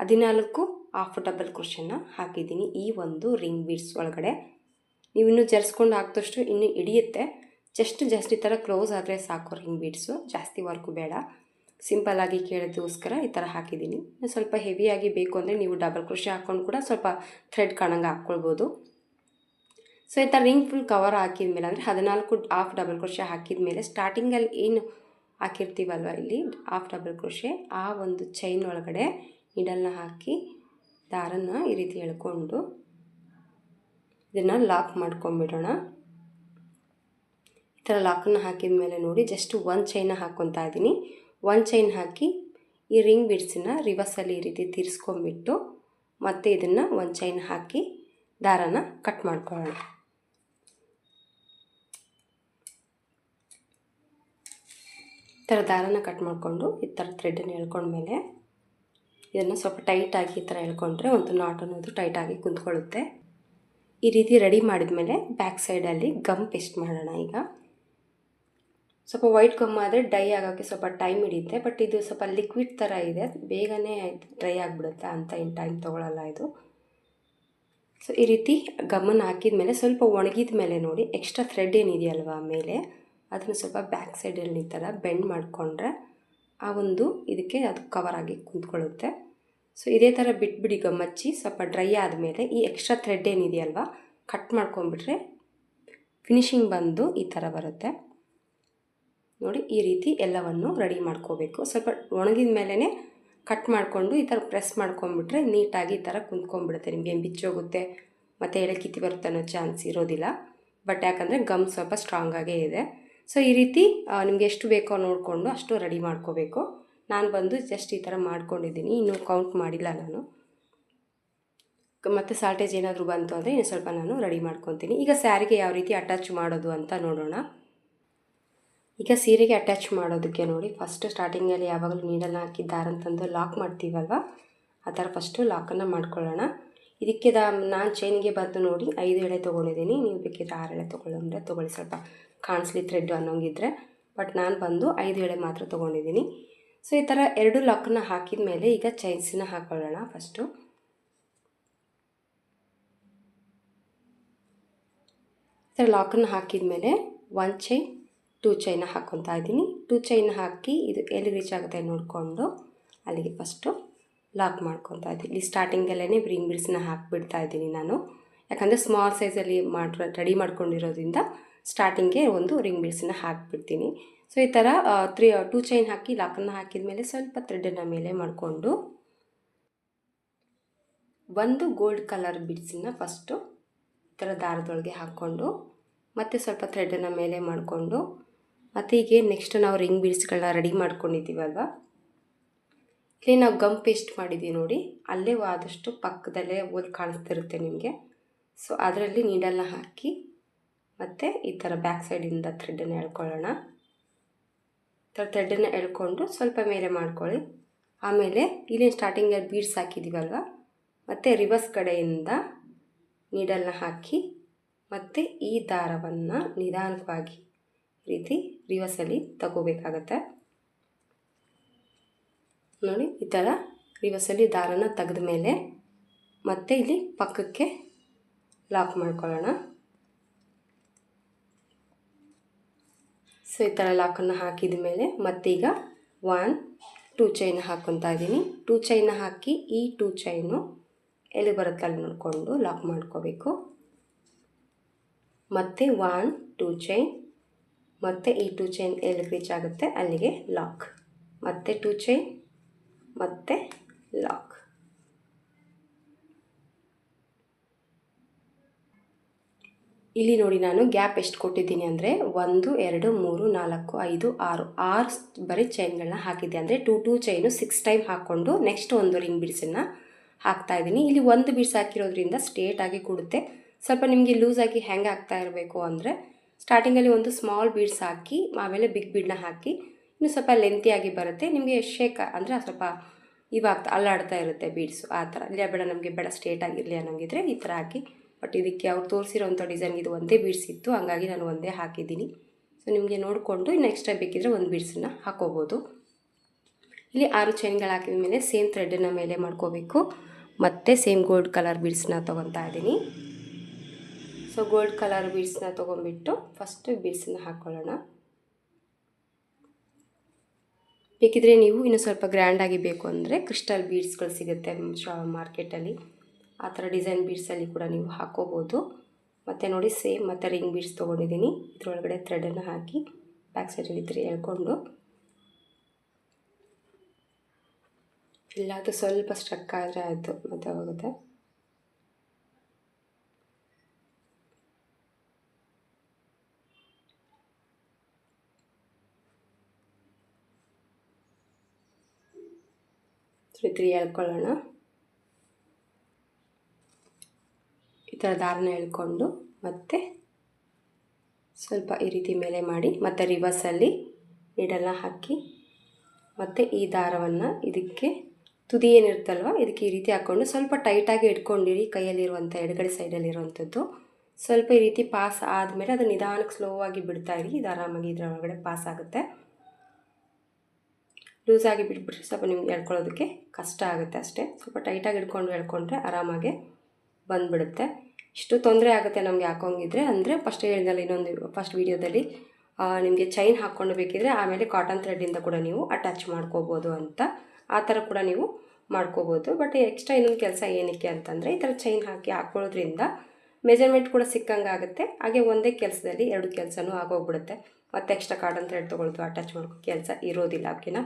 ಹದಿನಾಲ್ಕು ಹಾಫ್ ಡಬಲ್ ಕ್ರೋಷನ್ನ ಹಾಕಿದ್ದೀನಿ ಈ ಒಂದು ರಿಂಗ್ ಬೀಡ್ಸ್ ಒಳಗಡೆ. ನೀವು ಇನ್ನೂ ಜರ್ಸ್ಕೊಂಡು ಹಾಕಿದಷ್ಟು ಇನ್ನೂ ಹಿಡಿಯುತ್ತೆ. ಜಸ್ಟ್ ಜಸ್ಟ್ ಈ ಥರ ಕ್ಲೋಸ್ ಆದರೆ ಸಾಕು ರಿಂಗ್ ಬೀಡ್ಸು ಜಾಸ್ತಿ ವರ್ಕು ಬೇಡ. ಸಿಂಪಲ್ಲಾಗಿ ಕೇಳೋದಕ್ಕೋಸ್ಕರ ಈ ಥರ ಹಾಕಿದ್ದೀನಿ. ಸ್ವಲ್ಪ ಹೆವಿಯಾಗಿ ಬೇಕು ಅಂದರೆ ನೀವು ಡಬಲ್ ಕ್ರೋಶೆ ಹಾಕ್ಕೊಂಡು ಕೂಡ ಸ್ವಲ್ಪ ಥ್ರೆಡ್ ಕಾಣಂಗೆ ಹಾಕ್ಕೊಳ್ಬೋದು. ಸೊ ಈ ಥರ ರಿಂಗ್ ಫುಲ್ ಕವರ್ ಹಾಕಿದ ಮೇಲೆ, ಅಂದರೆ ಹದಿನಾಲ್ಕು ಹಾಫ್ ಡಬಲ್ ಕ್ರೋಶೆ ಹಾಕಿದ ಮೇಲೆ ಸ್ಟಾರ್ಟಿಂಗಲ್ಲಿ ಏನು ಹಾಕಿರ್ತೀವಲ್ವ ಇಲ್ಲಿ? ಹಾಫ್ ಡಬಲ್ ಕ್ರೋಶೆ ಆ ಒಂದು ಚೈನ್ ಒಳಗಡೆ ಇಡಲ್ನ ಹಾಕಿ ದಾರನ ಈ ರೀತಿ ಎಳ್ಕೊಂಡು ಇದನ್ನು ಲಾಕ್ ಮಾಡ್ಕೊಂಬಿಡೋಣ ಈ ಥರ ಲಾಕನ್ನು ಹಾಕಿದ ಮೇಲೆ ನೋಡಿ ಜಸ್ಟ್ ಒಂದು ಚೈನ ಹಾಕ್ಕೊತಾ ಇದ್ದೀನಿ. ಒಂದು ಚೈನ್ ಹಾಕಿ ಈ ರಿಂಗ್ ಬಿಡ್ಸನ್ನ ರಿವರ್ಸಲ್ಲಿ ಈ ರೀತಿ ತಿರ್ಸ್ಕೊಂಬಿಟ್ಟು ಮತ್ತೆ ಇದನ್ನು ಒಂದು ಚೈನ್ ಹಾಕಿ ದಾರನ ಕಟ್ ಮಾಡ್ಕೊಳ್ಳೋಣ. ಥರ ದಾರನ ಕಟ್ ಮಾಡಿಕೊಂಡು ಈ ಥರ ಥ್ರೆಡನ್ನು ಎಳ್ಕೊಂಡ್ಮೇಲೆ ಇದನ್ನು ಸ್ವಲ್ಪ ಟೈಟಾಗಿ ಈ ಥರ ಎಳ್ಕೊಂಡ್ರೆ ಒಂದು ನಾಟ್ ಅನ್ನೋದು ಟೈಟಾಗಿ ಕುಂತ್ಕೊಳ್ಳುತ್ತೆ. ಈ ರೀತಿ ರೆಡಿ ಮಾಡಿದ ಮೇಲೆ ಬ್ಯಾಕ್ ಸೈಡಲ್ಲಿ ಗಮ್ ಪೇಸ್ಟ್ ಮಾಡೋಣ ಈಗ. ಸ್ವಲ್ಪ ವೈಟ್ ಗಮ್ ಆದರೆ ಡೈ ಆಗೋಕ್ಕೆ ಸ್ವಲ್ಪ ಟೈಮ್ ಹಿಡಿಯುತ್ತೆ ಬಟ್ ಇದು ಸ್ವಲ್ಪ ಲಿಕ್ವಿಡ್ ಥರ ಇದೆ. ಬೇಗನೆ ಡ್ರೈ ಆಗಿಬಿಡುತ್ತೆ ಅಂತ ಏನು ಟೈಮ್ ತೊಗೊಳಲ್ಲ ಇದು. ಸೊ ಈ ರೀತಿ ಗಮ್ಮನ್ನು ಹಾಕಿದ ಮೇಲೆ ಸ್ವಲ್ಪ ಒಣಗಿದ ಮೇಲೆ ನೋಡಿ ಎಕ್ಸ್ಟ್ರಾ ಥ್ರೆಡ್ ಏನಿದೆಯಲ್ವ ಮೇಲೆ? ಅದನ್ನು ಸ್ವಲ್ಪ ಬ್ಯಾಕ್ ಸೈಡಲ್ಲಿ ಈ ಥರ ಬೆಂಡ್ ಮಾಡಿಕೊಂಡ್ರೆ ಆ ಒಂದು ಇದಕ್ಕೆ ಅದು ಕವರ್ ಆಗಿ ಕುಂತ್ಕೊಳ್ಳುತ್ತೆ. ಸೊ ಇದೇ ಥರ ಬಿಟ್ಬಿಡಿ ಗಮ್ಮಚ್ಚಿ, ಸ್ವಲ್ಪ ಡ್ರೈ ಆದಮೇಲೆ ಈ ಎಕ್ಸ್ಟ್ರಾ ಥ್ರೆಡ್ ಏನಿದೆಯಲ್ವ ಕಟ್ ಮಾಡ್ಕೊಂಬಿಟ್ರೆ ಫಿನಿಶಿಂಗ್ ಬಂದು ಈ ಥರ ಬರುತ್ತೆ. ನೋಡಿ, ಈ ರೀತಿ ಎಲ್ಲವನ್ನು ರೆಡಿ ಮಾಡ್ಕೋಬೇಕು. ಸ್ವಲ್ಪ ಒಣಗಿದ ಮೇಲೇ ಕಟ್ ಮಾಡಿಕೊಂಡು ಈ ಥರ ಪ್ರೆಸ್ ಮಾಡ್ಕೊಂಬಿಟ್ರೆ ನೀಟಾಗಿ ಈ ಥರ ಕುಂತ್ಕೊಂಡ್ಬಿಡುತ್ತೆ. ನಿಮಗೆ ಬಿಚ್ಚೋಗುತ್ತೆ ಮತ್ತು ಎಳಕಿತಿ ಬರುತ್ತೆ ಅನ್ನೋ ಚಾನ್ಸ್ ಇರೋದಿಲ್ಲ. ಬಟ್ ಯಾಕಂದರೆ ಗಮ್ ಸ್ವಲ್ಪ ಸ್ಟ್ರಾಂಗಾಗೇ ಇದೆ. ಸೊ ಈ ರೀತಿ ನಿಮಗೆ ಎಷ್ಟು ಬೇಕೋ ನೋಡಿಕೊಂಡು ಅಷ್ಟು ರೆಡಿ ಮಾಡ್ಕೋಬೇಕು. ನಾನು ಬಂದು ಜಸ್ಟ್ ಈ ಥರ ಮಾಡ್ಕೊಂಡಿದ್ದೀನಿ. ಇನ್ನೂ ಕೌಂಟ್ ಮಾಡಿಲ್ಲ ನಾನು. ಮತ್ತು ಸಾಲ್ಟೇಜ್ ಏನಾದರೂ ಬಂತು ಅಂದರೆ ಇನ್ನು ಸ್ವಲ್ಪ ನಾನು ರೆಡಿ ಮಾಡ್ಕೊತೀನಿ. ಈಗ ಸ್ಯಾರಿಗೆ ಯಾವ ರೀತಿ ಅಟ್ಯಾಚ್ ಮಾಡೋದು ಅಂತ ನೋಡೋಣ. ಈಗ ಸೀರೆಗೆ ಅಟ್ಯಾಚ್ ಮಾಡೋದಕ್ಕೆ ನೋಡಿ ಫಸ್ಟ್ ಸ್ಟಾರ್ಟಿಂಗಲ್ಲಿ ಯಾವಾಗಲೂ ನೀಡಲ್ಲಿ ಹಾಕಿ ದಾರಂತಂದು ಲಾಕ್ ಮಾಡ್ತೀವಲ್ವ? ಆ ಥರ ಫಸ್ಟು ಲಾಕನ್ನು ಮಾಡ್ಕೊಳ್ಳೋಣ. ಇದಕ್ಕೆ ದಾ, ನಾನು ಚೈನಿಗೆ ಬಂದು ನೋಡಿ ಐದು ಎಳೆ ತೊಗೊಂಡಿದ್ದೀನಿ. ನೀವು ಬೇಕಿದ್ರೆ ಆರು ಎಳೆ ತೊಗೊಳ್ಳಂದ್ರೆ ತೊಗೊಳ್ಳಿ. ಸ್ವಲ್ಪ ಕಾಣಿಸ್ಲಿ ಥ್ರೆಡ್ ಅನ್ನೋಂಗಿದ್ರೆ. ಬಟ್ ನಾನು ಬಂದು ಐದು ಎಳೆ ಮಾತ್ರ ತೊಗೊಂಡಿದ್ದೀನಿ. ಸೊ ಈ ಥರ ಎರಡು ಲಾಕನ್ನ ಹಾಕಿದ ಮೇಲೆ ಈಗ ಚೈನ್ಸಿನ ಹಾಕೊಳ್ಳೋಣ ಫಸ್ಟು ಈ ಥರ ಲಾಕನ್ನು ಹಾಕಿದ ಮೇಲೆ ಒನ್ ಚೈನ್ ಟೂ ಚೈನ ಹಾಕ್ಕೊತಾ ಇದ್ದೀನಿ. ಟೂ ಚೈನ್ ಹಾಕಿ ಇದು ಎಲ್ಲಿ ರೀಚ್ ಆಗುತ್ತೆ ನೋಡಿಕೊಂಡು ಅಲ್ಲಿಗೆ ಫಸ್ಟು ಲಾಕ್ ಮಾಡ್ಕೊತಾ ಇದ್ದೀನಿ. ಇಲ್ಲಿ ಸ್ಟಾರ್ಟಿಂಗಲ್ಲೇ ರಿಂಗ್ ಬಿಡ್ಸ್ನ ಹಾಕಿಬಿಡ್ತಾ ಇದ್ದೀನಿ ನಾನು. ಯಾಕಂದರೆ ಸ್ಮಾಲ್ ಸೈಜಲ್ಲಿ ಮಾಡಿ ರೆಡಿ ಮಾಡ್ಕೊಂಡಿರೋದ್ರಿಂದ ಸ್ಟಾರ್ಟಿಂಗ್ಗೆ ಒಂದು ರಿಂಗ್ ಬೀಡ್ಸನ್ನ ಹಾಕಿಬಿಡ್ತೀನಿ. ಸೊ, ಈ ಥರ ತ್ರೀ ಟೂ ಚೈನ್ ಹಾಕಿ ಲಾಕನ್ನು ಹಾಕಿದ ಮೇಲೆ ಸ್ವಲ್ಪ ಥ್ರೆಡನ್ನು ಮೇಲೆ ಮಾಡಿಕೊಂಡು ಒಂದು ಗೋಲ್ಡ್ ಕಲರ್ ಬಿಡ್ಸನ್ನ ಫಸ್ಟು ಈ ಥರ ದಾರದೊಳಗೆ ಹಾಕ್ಕೊಂಡು ಮತ್ತು ಸ್ವಲ್ಪ ಥ್ರೆಡನ್ನು ಮೇಲೆ ಮಾಡಿಕೊಂಡು ಮತ್ತು ಹೀಗೆ ನೆಕ್ಸ್ಟ್ ನಾವು ರಿಂಗ್ ಬೀಡ್ಸ್ಗಳನ್ನ ರೆಡಿ ಮಾಡ್ಕೊಂಡಿದ್ದೀವಲ್ವ? ಇಲ್ಲಿ ನಾವು ಗಮ್ ಪೇಸ್ಟ್ ಮಾಡಿದ್ದೀವಿ ನೋಡಿ. ಅಲ್ಲೇ ಆದಷ್ಟು ಪಕ್ಕದಲ್ಲೇ ಓಲ್ ಕಾಣಿಸ್ತಿರುತ್ತೆ ನಿಮಗೆ. ಸೊ ಅದರಲ್ಲಿ ನೀಡಲ್ನ ಹಾಕಿ ಮತ್ತು ಈ ಥರ ಬ್ಯಾಕ್ ಸೈಡಿಂದ ಥ್ರೆಡನ್ನು ಎಳ್ಕೊಳ್ಳೋಣ. ಥರ ಥ್ರೆಡ್ಡನ್ನು ಎಳ್ಕೊಂಡು ಸ್ವಲ್ಪ ಮೇಲೆ ಮಾಡ್ಕೊಳ್ಳಿ. ಆಮೇಲೆ ಇಲ್ಲಿ ಸ್ಟಾರ್ಟಿಂಗಲ್ಲಿ ಬೀಡ್ಸ್ ಹಾಕಿದ್ದೀವಲ್ವ ಮತ್ತು ರಿವರ್ಸ್ ಕಡೆಯಿಂದ ನೀಡಲ್ನ ಹಾಕಿ ಮತ್ತು ಈ ದಾರವನ್ನು ನಿಧಾನವಾಗಿ ರೀತಿ ರಿವರ್ಸಲ್ಲಿ ತಗೋಬೇಕಾಗತ್ತೆ. ನೋಡಿ, ಈ ಥರ ರಿವರ್ಸಲ್ಲಿ ದಾರನ ತೆಗೆದ ಮೇಲೆ ಮತ್ತೆ ಇಲ್ಲಿ ಪಕ್ಕಕ್ಕೆ ಲಾಕ್ ಮಾಡ್ಕೊಳ್ಳೋಣ. ಸೊ ಈ ಥರ ಲಾಕನ್ನು ಹಾಕಿದ ಮೇಲೆ ಮತ್ತೀಗ ಒನ್ ಟೂ ಚೈನ್ ಹಾಕ್ಕೊತಾ ಇದ್ದೀನಿ. ಟೂ ಚೈನ ಹಾಕಿ ಈ ಟೂ ಚೈನು ಎಲ್ಲಿ ಬರುತ್ತೆ ಅಲ್ಲಿ ನೋಡಿಕೊಂಡು ಲಾಕ್ ಮಾಡ್ಕೋಬೇಕು. ಮತ್ತು ಒನ್ ಟೂ ಚೈನ್ ಮತ್ತೆ ಈ ಟೂ ಚೈನ್ ಎಲ್ಲಿ ರೀಚ್ ಆಗುತ್ತೆ ಅಲ್ಲಿಗೆ ಲಾಕ್ ಮತ್ತೆ ಟೂ ಚೈನ್ ಮತ್ತು ಲಾಕ್. ಇಲ್ಲಿ ನೋಡಿ ನಾನು ಗ್ಯಾಪ್ ಎಷ್ಟು ಕೊಟ್ಟಿದ್ದೀನಿ ಅಂದರೆ ಒಂದು, ಎರಡು, ಮೂರು, ನಾಲ್ಕು, ಐದು, ಆರು. ಆರು ಬರೀ ಚೈನ್ಗಳನ್ನ ಹಾಕಿದ್ದೆ ಅಂದರೆ two two chain six time ಹಾಕ್ಕೊಂಡು ನೆಕ್ಸ್ಟ್ ಒಂದು ರಿಂಗ್ ಬಿಡ್ಸನ್ನು ಹಾಕ್ತಾ ಇದ್ದೀನಿ. ಇಲ್ಲಿ ಒಂದು ಬಿಡ್ಸ್ ಹಾಕಿರೋದ್ರಿಂದ ಸ್ಟ್ರೇಟಾಗಿ ಕೊಡುತ್ತೆ. ಸ್ವಲ್ಪ ನಿಮಗೆ ಲೂಸಾಗಿ ಹ್ಯಾಂಗ್ ಆಗ್ತಾ ಇರಬೇಕು ಅಂದರೆ ಸ್ಟಾರ್ಟಿಂಗಲ್ಲಿ ಒಂದು ಸ್ಮಾಲ್ ಬೀಡ್ಸ್ ಹಾಕಿ, ಆಮೇಲೆ ಬಿಗ್ ಬೀಡನ್ನ ಹಾಕಿ ಇನ್ನು ಸ್ವಲ್ಪ ಲೆಂತಿಯಾಗಿ ಬರುತ್ತೆ. ನಿಮಗೆ ಶೇಕ್ ಅಂದರೆ ಸ್ವಲ್ಪ ಇವಾಗ ಅಲ್ಲಾಡ್ತಾ ಇರುತ್ತೆ ಬೀಡ್ಸು ಆ ಥರ. ಇಲ್ಲ, ಬೇಡ, ನಮಗೆ ಬೇಡ ಸ್ಟ್ರೇಟ್ ಆಗಿರಲಿ ಅನ್ನೋಂಗಿದ್ರೆ ಈ ಥರ ಹಾಕಿ. ಬಟ್ ಇದಕ್ಕೆ ಅವ್ರು ತೋರಿಸಿರೋಂಥ ಡಿಸೈನ್ ಇದು ಒಂದೇ ಬೀಡ್ಸ್ ಇತ್ತು. ಹಂಗಾಗಿ ನಾನು ಒಂದೇ ಹಾಕಿದ್ದೀನಿ. ಸೊ ನಿಮಗೆ ನೋಡಿಕೊಂಡು ಇನ್ನು ಎಕ್ಸ್ಟ್ರಾ ಬೇಕಿದ್ರೆ ಒಂದು ಬೀಡ್ಸನ್ನ ಹಾಕೋಬೋದು. ಇಲ್ಲಿ ಆರು ಚೈನ್ಗಳು ಹಾಕಿದ ಮೇಲೆ ಸೇಮ್ ಥ್ರೆಡನ್ನ ಮೇಲೆ ಮಾಡ್ಕೋಬೇಕು. ಮತ್ತು ಸೇಮ್ ಗೋಲ್ಡ್ ಕಲರ್ ಬೀಡ್ಸನ್ನ ತೊಗೊತಾ ಇದ್ದೀನಿ. ಸೊ ಗೋಲ್ಡ್ ಕಲರ್ ಬೀಡ್ಸ್ನ ತೊಗೊಂಬಿಟ್ಟು ಫಸ್ಟು ಬೀಡ್ಸನ್ನ ಹಾಕ್ಕೊಳ್ಳೋಣ ಬೇಕಿದ್ರೆ ನೀವು ಇನ್ನು ಸ್ವಲ್ಪ ಗ್ರ್ಯಾಂಡಾಗಿ ಬೇಕು ಅಂದರೆ ಕ್ರಿಸ್ಟಲ್ ಬೀಡ್ಸ್ಗಳು ಸಿಗುತ್ತೆ ಶಾ ಮಾರ್ಕೆಟಲ್ಲಿ ಆ ಥರ ಡಿಸೈನ್ ಬೀಡ್ಸಲ್ಲಿ ಕೂಡ ನೀವು ಹಾಕ್ಕೋಬೋದು ಮತ್ತು ನೋಡಿ ಸೇಮ್ ಮತ್ತು ರಿಂಗ್ ಬೀಡ್ಸ್ ತೊಗೊಂಡಿದ್ದೀನಿ. ಇದರೊಳಗಡೆ ಥ್ರೆಡನ್ನು ಹಾಕಿ ಬ್ಯಾಕ್ ಸೈಡಲ್ಲಿ ತ್ರೀ ಎಳ್ಕೊಂಡು ಇಲ್ಲಾದರೂ ಸ್ವಲ್ಪ ಸ್ಟ್ರಕ್ ಆದರೆ ಆಯಿತು. ಮತ್ತೆ ಹೋಗುತ್ತೆ ತ್ರೀ ಹೇಳ್ಕೊಳ್ಳೋಣ. ಈ ಥರ ದಾರನ ಎಳ್ಕೊಂಡು ಮತ್ತೆ ಸ್ವಲ್ಪ ಈ ರೀತಿ ಮೇಲೆ ಮಾಡಿ, ಮತ್ತು ರಿವರ್ಸಲ್ಲಿ ನೀಡೆಲ್ಲ ಹಾಕಿ, ಮತ್ತು ಈ ದಾರವನ್ನು ಇದಕ್ಕೆ ತುದಿ ಏನಿರುತ್ತಲ್ವ, ಇದಕ್ಕೆ ಈ ರೀತಿ ಹಾಕ್ಕೊಂಡು ಸ್ವಲ್ಪ ಟೈಟಾಗಿ ಇಟ್ಕೊಂಡಿರಿ ಕೈಯಲ್ಲಿರುವಂಥ ಎಡಗಡೆ ಸೈಡಲ್ಲಿರುವಂಥದ್ದು ಸ್ವಲ್ಪ ಈ ರೀತಿ ಪಾಸ್ ಆದಮೇಲೆ ಅದು ನಿಧಾನಕ್ಕೆ ಸ್ಲೋ ಆಗಿ ಬಿಡ್ತಾ ಇರಿ. ಇದು ಆರಾಮಾಗಿ ಇದರ ಒಳಗಡೆ ಪಾಸ್ ಆಗುತ್ತೆ. ಲೂಸಾಗಿ ಬಿಟ್ಬಿಟ್ರೆ ಸ್ವಲ್ಪ ನಿಮ್ಗೆ ಎಳ್ಕೊಳ್ಳೋದಕ್ಕೆ ಕಷ್ಟ ಆಗುತ್ತೆ ಅಷ್ಟೇ. ಸ್ವಲ್ಪ ಟೈಟಾಗಿ ಹಿಡ್ಕೊಂಡು ಎಳ್ಕೊಂಡ್ರೆ ಆರಾಮಾಗಿ ಬಂದುಬಿಡುತ್ತೆ. ಇಷ್ಟು ತೊಂದರೆ ಆಗುತ್ತೆ ನಮಗೆ ಹಾಕೋಂಗಿದ್ರೆ ಅಂದರೆ ಫಸ್ಟ್ ಹೇಳಿದಲ್ಲಿ ಇನ್ನೊಂದು ಫಸ್ಟ್ ವೀಡಿಯೋದಲ್ಲಿ ನಿಮಗೆ ಚೈನ್ ಹಾಕ್ಕೊಂಡು ಬೇಕಿದ್ರೆ ಆಮೇಲೆ ಕಾಟನ್ ಥ್ರೆಡ್ಡಿಂದ ಕೂಡ ನೀವು ಅಟ್ಯಾಚ್ ಮಾಡ್ಕೋಬೋದು ಅಂತ. ಆ ಥರ ಕೂಡ ನೀವು ಮಾಡ್ಕೋಬೋದು. ಬಟ್ ಎಕ್ಸ್ಟ್ರಾ ಇನ್ನೊಂದು ಕೆಲಸ ಏನಕ್ಕೆ ಅಂತಂದರೆ ಈ ಥರ ಚೈನ್ ಹಾಕಿ ಹಾಕ್ಕೊಳ್ಳೋದ್ರಿಂದ ಮೆಜರ್ಮೆಂಟ್ ಕೂಡ ಸಿಕ್ಕಂಗೆ ಆಗುತ್ತೆ. ಹಾಗೆ ಒಂದೇ ಕೆಲಸದಲ್ಲಿ ಎರಡು ಕೆಲಸನೂ ಆಗೋಗ್ಬಿಡುತ್ತೆ. ಮತ್ತು ಎಕ್ಸ್ಟ್ರಾ ಕಾಟನ್ ಥ್ರೆಡ್ ತೊಗೊಳ್ತು ಅಟ್ಯಾಚ್ ಮಾಡ್ಕೊ ಕೆಲಸ ಇರೋದಿಲ್ಲ ಓಕೆನಾ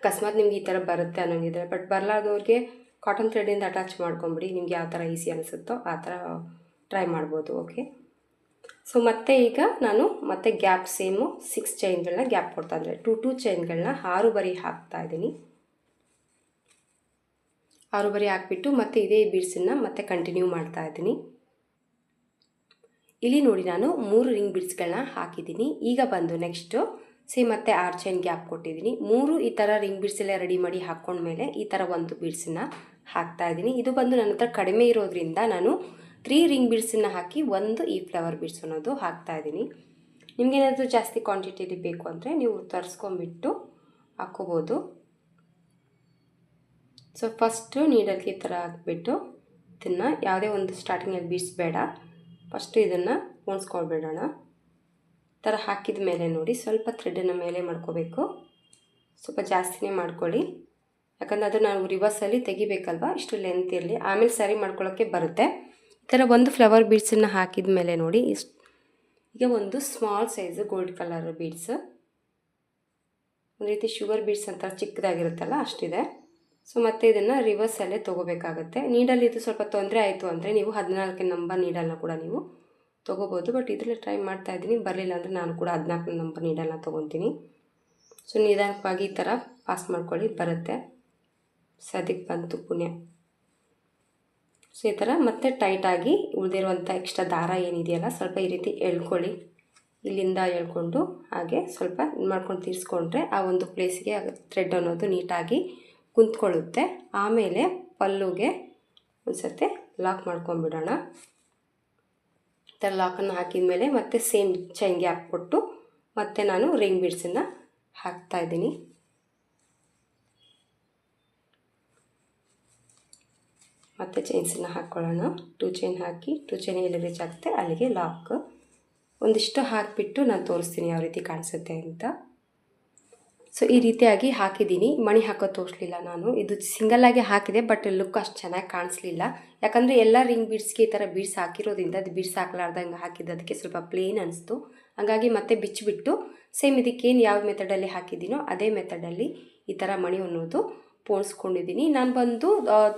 ಅಕಸ್ಮಾತ್ ನಿಮ್ಗೆ ಈ ಥರ ಬರುತ್ತೆ ಅನ್ನೋಂಗಿದ್ರೆ ಬಟ್ ಬರಲಾದವ್ರಿಗೆ ಕಾಟನ್ ಥ್ರೆಡಿಂದ ಅಟ್ಯಾಚ್ ಮಾಡ್ಕೊಂಬಿಡಿ, ನಿಮ್ಗೆ ಯಾವ ಥರ ಈಸಿ ಅನಿಸುತ್ತೋ ಆ ಥರ ಟ್ರೈ ಮಾಡ್ಬೋದು ಓಕೆ ಸೊ ಮತ್ತೆ ಈಗ ನಾನು ಮತ್ತೆ ಗ್ಯಾಪ್ ಸೇಮು ಸಿಕ್ಸ್ ಚೈನ್ಗಳನ್ನ ಗ್ಯಾಪ್ ಕೊಡ್ತಾ ಇದ್ದರೆ ಟು ಟು ಚೈನ್ಗಳನ್ನ ಆರು ಬರಿ ಹಾಕ್ತಾ ಇದ್ದೀನಿ. ಆರು ಬರಿ ಹಾಕ್ಬಿಟ್ಟು ಮತ್ತೆ ಇದೇ ಬಿಡ್ಸನ್ನು ಮತ್ತೆ ಕಂಟಿನ್ಯೂ ಮಾಡ್ತಾ ಇದ್ದೀನಿ. ಇಲ್ಲಿ ನೋಡಿ ನಾನು ಮೂರು ರಿಂಗ್ ಬಿಡ್ಸ್ಗಳನ್ನ ಹಾಕಿದ್ದೀನಿ. ಈಗ ಬಂದು ನೆಕ್ಸ್ಟು ಸೇಮ್ ಮತ್ತೆ ಆರ್ ಚೈನ್ ಗ್ಯಾಪ್ ಕೊಟ್ಟಿದ್ದೀನಿ. ಮೂರು ಈ ಥರ ರಿಂಗ್ ಬೀಡ್ಸ್ ಎಲ್ಲ ರೆಡಿ ಮಾಡಿ ಹಾಕ್ಕೊಂಡ್ಮೇಲೆ ಈ ಥರ ಒಂದು ಬೀಡ್ಸನ್ನ ಹಾಕ್ತಾ ಇದ್ದೀನಿ. ಇದು ಬಂದು ನನ್ನ ಹತ್ರ ಕಡಿಮೆ ಇರೋದ್ರಿಂದ ನಾನು ತ್ರೀ ರಿಂಗ್ ಬಿಡ್ಸನ್ನು ಹಾಕಿ ಒಂದು ಈ ಫ್ಲವರ್ ಬಿಡ್ಸ್ ಅನ್ನೋದು ಹಾಕ್ತಾ ಇದ್ದೀನಿ. ನಿಮಗೇನಾದರೂ ಜಾಸ್ತಿ ಕ್ವಾಂಟಿಟಿಲಿ ಬೇಕು ಅಂದರೆ ನೀವು ತರಿಸ್ಕೊಂಬಿಟ್ಟು ಹಾಕ್ಕೋಬೋದು ಸೊ ಫಸ್ಟು ನೀಡಲ್ಗೆ ಈ ಥರ ಹಾಕ್ಬಿಟ್ಟು ಇದನ್ನು ಯಾವುದೇ ಒಂದು ಸ್ಟಾರ್ಟಿಂಗಲ್ಲಿ ಬೀಡ್ಸ್ ಬೇಡ. ಫಸ್ಟು ಇದನ್ನು ಉಣಿಸ್ಕೊಳ್ಬಿಡೋಣ. ಥರ ಹಾಕಿದ ಮೇಲೆ ನೋಡಿ ಸ್ವಲ್ಪ ಥ್ರೆಡನ್ನು ಮೇಲೆ ಮಾಡ್ಕೋಬೇಕು. ಸ್ವಲ್ಪ ಜಾಸ್ತಿನೇ ಮಾಡ್ಕೊಳ್ಳಿ. ಯಾಕಂದರೆ ಅದು ನಾವು ರಿವರ್ಸಲ್ಲಿ ತೆಗಿಬೇಕಲ್ವ? ಇಷ್ಟು ಲೆಂತ್ ಇರಲಿ. ಆಮೇಲೆ ಸರಿ ಮಾಡ್ಕೊಳ್ಳೋಕ್ಕೆ ಬರುತ್ತೆ. ಈ ಥರ ಒಂದು ಫ್ಲವರ್ ಬೀಡ್ಸನ್ನು ಹಾಕಿದ ಮೇಲೆ ನೋಡಿ ಇಷ್ಟು ಈಗ ಒಂದು small size gold colour beads ಒಂದು ರೀತಿ ಶುಗರ್ ಬೀಡ್ಸ್ ಅಂತ ಚಿಕ್ಕದಾಗಿರುತ್ತಲ್ಲ, ಅಷ್ಟಿದೆ. ಸೊ ಮತ್ತೆ ಇದನ್ನು ರಿವರ್ಸಲ್ಲೇ ತೊಗೋಬೇಕಾಗುತ್ತೆ. ನೀಡಲ್ಲಿ ಇದು ಸ್ವಲ್ಪ ತೊಂದರೆ ಆಯಿತು ಅಂದರೆ ನೀವು ಹದಿನಾಲ್ಕು ನಂಬರ್ ನೀಡಲ್ಲ ಕೂಡ ನೀವು ತೊಗೋಬೋದು ಬಟ್ ಇದರಲ್ಲಿ ಟ್ರೈ ಮಾಡ್ತಾ ಇದ್ದೀನಿ. ಬರಲಿಲ್ಲ ಅಂದರೆ ನಾನು ಕೂಡ ಹದಿನಾಲ್ಕು ನಂಬರ್ ನೀಡಲ್ಲ ತೊಗೊತೀನಿ. ಸೊ ನಿಧಾನವಾಗಿ ಈ ಥರ ಪಾಸ್ ಮಾಡ್ಕೊಳ್ಳಿ, ಬರುತ್ತೆ. ಸದ್ಯಕ್ಕೆ ಬಂತು ಪುಣ್ಯ. ಸೊ ಈ ಥರ ಮತ್ತೆ ಟೈಟಾಗಿ ಉಳಿದಿರುವಂಥ ಎಕ್ಸ್ಟ್ರಾ ದಾರ ಏನಿದೆಯಲ್ಲ, ಸ್ವಲ್ಪ ಈ ರೀತಿ ಎಳ್ಕೊಳ್ಳಿ. ಇಲ್ಲಿಂದ ಎಳ್ಕೊಂಡು ಹಾಗೆ ಸ್ವಲ್ಪ ಮಾಡ್ಕೊಂಡು ತೀರಿಸ್ಕೊಂಡ್ರೆ ಆ ಒಂದು ಪ್ಲೇಸ್ಗೆ ಥ್ರೆಡ್ ಅನ್ನೋದು ನೀಟಾಗಿ ಕುಂತ್ಕೊಳ್ಳುತ್ತೆ. ಆಮೇಲೆ ಪಲ್ಲುಗೆ ಒಂದು ಸರ್ತಿ ಲಾಕ್ ಮಾಡ್ಕೊಂಬಿಡೋಣ ಥರ ಲಾಕನ್ನು ಹಾಕಿದ ಮೇಲೆ ಮತ್ತೆ ಸೇಮ್ ಚೈನ್ಗೆ ಹಾಕ್ಬಿಟ್ಟು ಮತ್ತೆ ನಾನು ರಿಂಗ್ ಬೀಡ್ಸನ್ನು ಹಾಕ್ತಾಯಿದ್ದೀನಿ ಮತ್ತೆ ಚೈನ್ಸನ್ನು ಹಾಕ್ಕೊಳ್ಳೋಣ ಟೂ ಚೈನ್ ಹಾಕಿ ಟೂ ಚೈನ್ ಎಲ್ಲಿ ರೀಚ್ ಆಗುತ್ತೆ ಅಲ್ಲಿಗೆ ಲಾಕ್ ಒಂದಿಷ್ಟು ಹಾಕಿಬಿಟ್ಟು ನಾನು ತೋರಿಸ್ತೀನಿ ಯಾವ ರೀತಿ ಕಾಣಿಸುತ್ತೆ ಅಂತ. ಸೊ ಈ ರೀತಿಯಾಗಿ ಹಾಕಿದ್ದೀನಿ. ಮಣಿ ಹಾಕೋ ತೋರಿಸಲಿಲ್ಲ ನಾನು. ಇದು ಸಿಂಗಲ್ಲಾಗಿ ಹಾಕಿದೆ, ಬಟ್ ಲುಕ್ ಅಷ್ಟು ಚೆನ್ನಾಗಿ ಕಾಣಿಸ್ಲಿಲ್ಲ. ಯಾಕಂದರೆ ಎಲ್ಲ ರಿಂಗ್ ಬೀಡ್ಸ್ಗೆ ಈ ಥರ ಬೀಡ್ಸ್ ಹಾಕಿರೋದ್ರಿಂದ ಅದು ಬೀಡ್ಸ್ ಹಾಕ್ಲಾರ್ದಂಗೆ ಹಾಕಿದ್ದದಕ್ಕೆ ಸ್ವಲ್ಪ ಪ್ಲೇನ್ ಅನಿಸ್ತು. ಹಾಗಾಗಿ ಮತ್ತೆ ಬಿಚ್ಚಿಬಿಟ್ಟು ಸೇಮ್ ಇದಕ್ಕೇನು ಯಾವ ಮೆಥಡಲ್ಲಿ ಹಾಕಿದ್ದೀನೋ ಅದೇ ಮೆಥಡಲ್ಲಿ ಈ ಥರ ಮಣಿ ಅನ್ನೋದು ಪೋಣಿಸ್ಕೊಂಡಿದ್ದೀನಿ. ನಾನು ಬಂದು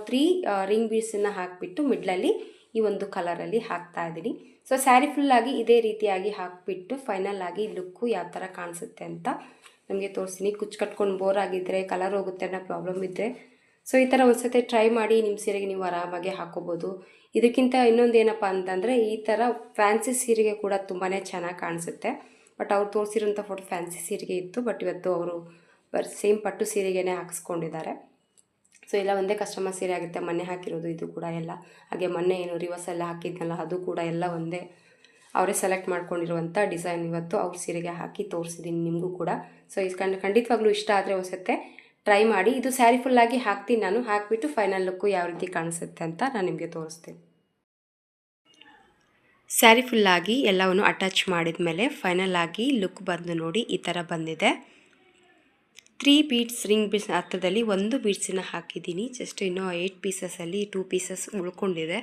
ತ್ರೀ ರಿಂಗ್ ಬೀಡ್ಸನ್ನು ಹಾಕಿಬಿಟ್ಟು ಮಿಡ್ಲಲ್ಲಿ ಈ ಒಂದು ಕಲರಲ್ಲಿ ಹಾಕ್ತಾ ಇದ್ದೀನಿ. ಸೊ ಸ್ಯಾರಿ ಫುಲ್ಲಾಗಿ ಇದೇ ರೀತಿಯಾಗಿ ಹಾಕಿಬಿಟ್ಟು ಫೈನಲ್ ಆಗಿ ಲುಕ್ಕು ಯಾವ ಥರ ಕಾಣಿಸುತ್ತೆ ಅಂತ ನಮಗೆ ತೋರಿಸ್ತೀನಿ. ಕುಚ್ಚು ಕಟ್ಕೊಂಡು ಬೋರ್ ಆಗಿದ್ದರೆ ಕಲರ್ ಹೋಗುತ್ತೆ ಅನ್ನೋ ಪ್ರಾಬ್ಲಮ್ ಇದ್ದರೆ ಸೊ ಈ ಥರ ಒಂದ್ಸತಿ ಟ್ರೈ ಮಾಡಿ ನಿಮ್ಮ ಸೀರೆಗೆ ನೀವು ಆರಾಮಾಗಿ ಹಾಕೋಬೋದು. ಇದಕ್ಕಿಂತ ಇನ್ನೊಂದು ಏನಪ್ಪ ಅಂತಂದರೆ, ಈ ಥರ ಫ್ಯಾನ್ಸಿ ಸೀರೆಗೆ ಕೂಡ ತುಂಬಾ ಚೆನ್ನಾಗಿ ಕಾಣಿಸುತ್ತೆ. ಬಟ್ ಅವ್ರು ತೋರಿಸಿರೋಂಥ ಫೋಟೋ ಫ್ಯಾನ್ಸಿ ಸೀರೆಗೆ ಇತ್ತು. ಬಟ್ ಇವತ್ತು ಅವರು ಬರ್ ಸೇಮ್ ಪಟ್ಟು ಸೀರೆಗೇ ಹಾಕಿಸ್ಕೊಂಡಿದ್ದಾರೆ. ಸೊ ಎಲ್ಲ ಒಂದೇ ಕಸ್ಟಮರ್ ಸೀರೆ ಆಗುತ್ತೆ ಮೊನ್ನೆ ಹಾಕಿರೋದು, ಇದು ಕೂಡ ಎಲ್ಲ. ಹಾಗೆ ಮೊನ್ನೆ ಏನು ರಿವರ್ಸ್ ಎಲ್ಲ ಹಾಕಿದ್ನಲ್ಲ, ಅದು ಕೂಡ ಎಲ್ಲ ಒಂದೇ. ಅವರೇ ಸೆಲೆಕ್ಟ್ ಮಾಡ್ಕೊಂಡಿರುವಂಥ ಡಿಸೈನ್ ಇವತ್ತು ಅವ್ರ ಸೀರೆಗೆ ಹಾಕಿ ತೋರಿಸಿದ್ದೀನಿ ನಿಮಗೂ ಕೂಡ. ಸೊ ಇದು ಕಂಡು, ಖಂಡಿತವಾಗ್ಲೂ ಇಷ್ಟ ಆದರೆ ಹೊಸತ್ತೆ. ಟ್ರೈ ಮಾಡಿ. ಇದು ಸ್ಯಾರಿ ಫುಲ್ಲಾಗಿ ಹಾಕ್ತೀನಿ ನಾನು. ಹಾಕಿಬಿಟ್ಟು ಫೈನಲ್ ಲುಕ್ಕು ಯಾವ ರೀತಿ ಕಾಣಿಸುತ್ತೆ ಅಂತ ನಾನು ನಿಮಗೆ ತೋರಿಸ್ತೀನಿ. ಸ್ಯಾರಿ ಫುಲ್ಲಾಗಿ ಎಲ್ಲವನ್ನು ಅಟ್ಯಾಚ್ ಮಾಡಿದ ಮೇಲೆ ಫೈನಲ್ ಆಗಿ ಲುಕ್ ಬಂದು ನೋಡಿ ಈ ಥರ ಬಂದಿದೆ. ತ್ರೀ ಬೀಡ್ಸ್ ರಿಂಗ್ ಬೀಡ್ಸ್ ಹತ್ರದಲ್ಲಿ ಒಂದು ಬೀಡ್ಸನ್ನ ಹಾಕಿದ್ದೀನಿ. ಜಸ್ಟ್ ಇನ್ನೂ ಏಯ್ಟ್ ಪೀಸಸಲ್ಲಿ ಟೂ ಪೀಸಸ್ ಉಳ್ಕೊಂಡಿದೆ.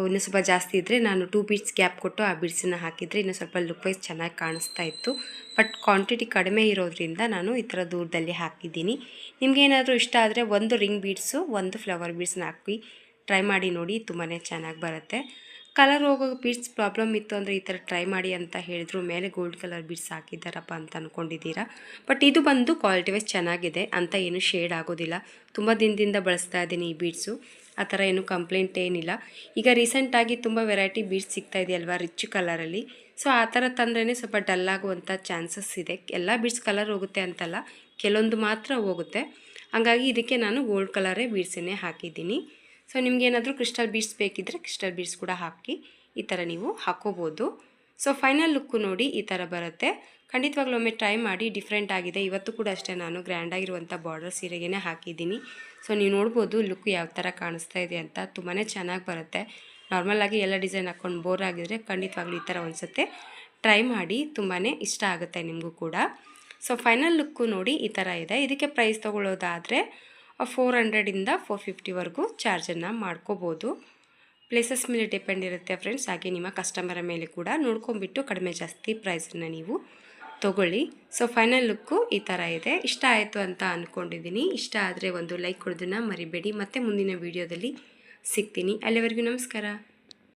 ಇನ್ನೂ ಸ್ವಲ್ಪ ಜಾಸ್ತಿ ಇದ್ದರೆ ನಾನು ಟೂ ಬೀಡ್ಸ್ ಗ್ಯಾಪ್ ಕೊಟ್ಟು ಆ ಬೀಡ್ಸನ್ನ ಹಾಕಿದರೆ ಇನ್ನು ಸ್ವಲ್ಪ ಲುಕ್ ವೈಸ್ ಚೆನ್ನಾಗಿ ಕಾಣಿಸ್ತಾ ಇತ್ತು. ಬಟ್ ಕ್ವಾಂಟಿಟಿ ಕಡಿಮೆ ಇರೋದ್ರಿಂದ ನಾನು ಈ ಥರ ದೂರದಲ್ಲಿ ಹಾಕಿದ್ದೀನಿ. ನಿಮಗೇನಾದರೂ ಇಷ್ಟ ಆದರೆ ಒಂದು ರಿಂಗ್ ಬೀಡ್ಸು ಒಂದು ಫ್ಲವರ್ ಬೀಡ್ಸ್ನ ಹಾಕಿ ಟ್ರೈ ಮಾಡಿ ನೋಡಿ ತುಂಬಾ ಚೆನ್ನಾಗಿ ಬರುತ್ತೆ. ಕಲರ್ ಹೋಗೋ ಬೀಡ್ಸ್ ಪ್ರಾಬ್ಲಮ್ ಇತ್ತು ಅಂದರೆ ಈ ಥರ ಟ್ರೈ ಮಾಡಿ ಅಂತ ಹೇಳಿದ್ರು. ಮೇಲೆ ಗೋಲ್ಡ್ ಕಲರ್ ಬೀಡ್ಸ್ ಹಾಕಿದ್ದಾರಪ್ಪ ಅಂತ ಅಂದ್ಕೊಂಡಿದ್ದೀರಾ ಬಟ್ ಇದು ಬಂದು ಕ್ವಾಲಿಟಿ ವೈಸ್ ಚೆನ್ನಾಗಿದೆ ಅಂತ ಏನು ಶೇಡ್ ಆಗೋದಿಲ್ಲ. ತುಂಬ ದಿನದಿಂದ ಬಳಸ್ತಾ ಇದ್ದೀನಿ ಈ ಬೀಡ್ಸು ಆ ಥರ ಏನು ಕಂಪ್ಲೇಂಟ್ ಏನಿಲ್ಲ. ಈಗ ರೀಸೆಂಟಾಗಿ ತುಂಬ ವೆರೈಟಿ ಬೀಡ್ಸ್ ಸಿಗ್ತಾ ಇದೆಯಲ್ವಾ ರಿಚ್ ಕಲರಲ್ಲಿ ಸೊ ಆ ಥರ ತಂದ್ರೇ ಸ್ವಲ್ಪ ಡಲ್ ಆಗುವಂಥ ಚಾನ್ಸಸ್ ಇದೆ. ಎಲ್ಲ ಬೀಡ್ಸ್ ಕಲರ್ ಹೋಗುತ್ತೆ ಅಂತಲ್ಲ, ಕೆಲವೊಂದು ಮಾತ್ರ ಹೋಗುತ್ತೆ. ಹಾಗಾಗಿ ಇದಕ್ಕೆ ನಾನು ಗೋಲ್ಡ್ ಕಲರೇ ಬೀಡ್ಸನ್ನೇ ಹಾಕಿದ್ದೀನಿ. ಸೊ ನಿಮಗೇನಾದರೂ ಕ್ರಿಸ್ಟಲ್ ಬೀಡ್ಸ್ ಬೇಕಿದ್ದರೆ ಕ್ರಿಸ್ಟಲ್ ಬೀಡ್ಸ್ ಕೂಡ ಹಾಕಿ ಈ ಥರ ನೀವು ಹಾಕೋಬೋದು. ಸೊ ಫೈನಲ್ ಲುಕ್ಕು ನೋಡಿ ಈ ಥರ ಬರುತ್ತೆ. ಖಂಡಿತವಾಗ್ಲೂ ಒಮ್ಮೆ ಟ್ರೈ ಮಾಡಿ ಡಿಫ್ರೆಂಟ್ ಆಗಿದೆ. ಇವತ್ತು ಕೂಡ ಅಷ್ಟೇ ನಾನು ಗ್ರ್ಯಾಂಡಾಗಿರುವಂಥ ಬಾರ್ಡರ್ ಸೀರೆಗೇ ಹಾಕಿದ್ದೀನಿ. ಸೊ ನೀವು ನೋಡ್ಬೋದು ಲುಕ್ ಯಾವ ಥರ ಕಾಣಿಸ್ತಾ ಇದೆ ಅಂತ. ತುಂಬಾ ಚೆನ್ನಾಗಿ ಬರುತ್ತೆ. ನಾರ್ಮಲಾಗಿ ಎಲ್ಲ ಡಿಸೈನ್ ಹಾಕ್ಕೊಂಡು ಬೋರ್ ಆಗಿದರೆ ಖಂಡಿತವಾಗ್ಲೂ ಈ ಥರ ಒಂದ್ಸತ್ತೆ ಟ್ರೈ ಮಾಡಿ ತುಂಬಾ ಇಷ್ಟ ಆಗುತ್ತೆ ನಿಮಗೂ ಕೂಡ. ಸೊ ಫೈನಲ್ ಲುಕ್ಕು ನೋಡಿ ಈ ಥರ ಇದೆ. ಇದಕ್ಕೆ ಪ್ರೈಸ್ ತೊಗೊಳ್ಳೋದಾದರೆ ಫೋರ್ ಹಂಡ್ರೆಡಿಂದ ಫೋರ್ ಫಿಫ್ಟಿವರೆಗೂ ಚಾರ್ಜನ್ನು ಮಾಡ್ಕೋಬೋದು. ಪ್ಲೇಸಸ್ ಮೇಲೆ ಡಿಪೆಂಡ್ ಇರುತ್ತೆ ಫ್ರೆಂಡ್ಸ್ ಹಾಗೆ ನಿಮ್ಮ ಕಸ್ಟಮರ ಮೇಲೆ ಕೂಡ ನೋಡ್ಕೊಂಬಿಟ್ಟು ಕಡಿಮೆ ಜಾಸ್ತಿ ಪ್ರೈಸನ್ನು ನೀವು ತೊಗೊಳ್ಳಿ. ಸೊ ಫೈನಲ್ ಲುಕ್ಕು ಈ ಥರ ಇದೆ. ಇಷ್ಟ ಆಯಿತು ಅಂತ ಅಂದ್ಕೊಂಡಿದ್ದೀನಿ ಇಷ್ಟ ಆದರೆ ಒಂದು ಲೈಕ್ ಕೊಡೋದನ್ನು ಮರಿಬೇಡಿ. ಮತ್ತೆ ಮುಂದಿನ ವೀಡಿಯೋದಲ್ಲಿ ಸಿಗ್ತೀನಿ. ಅಲ್ಲಿವರೆಗೂ ನಮಸ್ಕಾರ.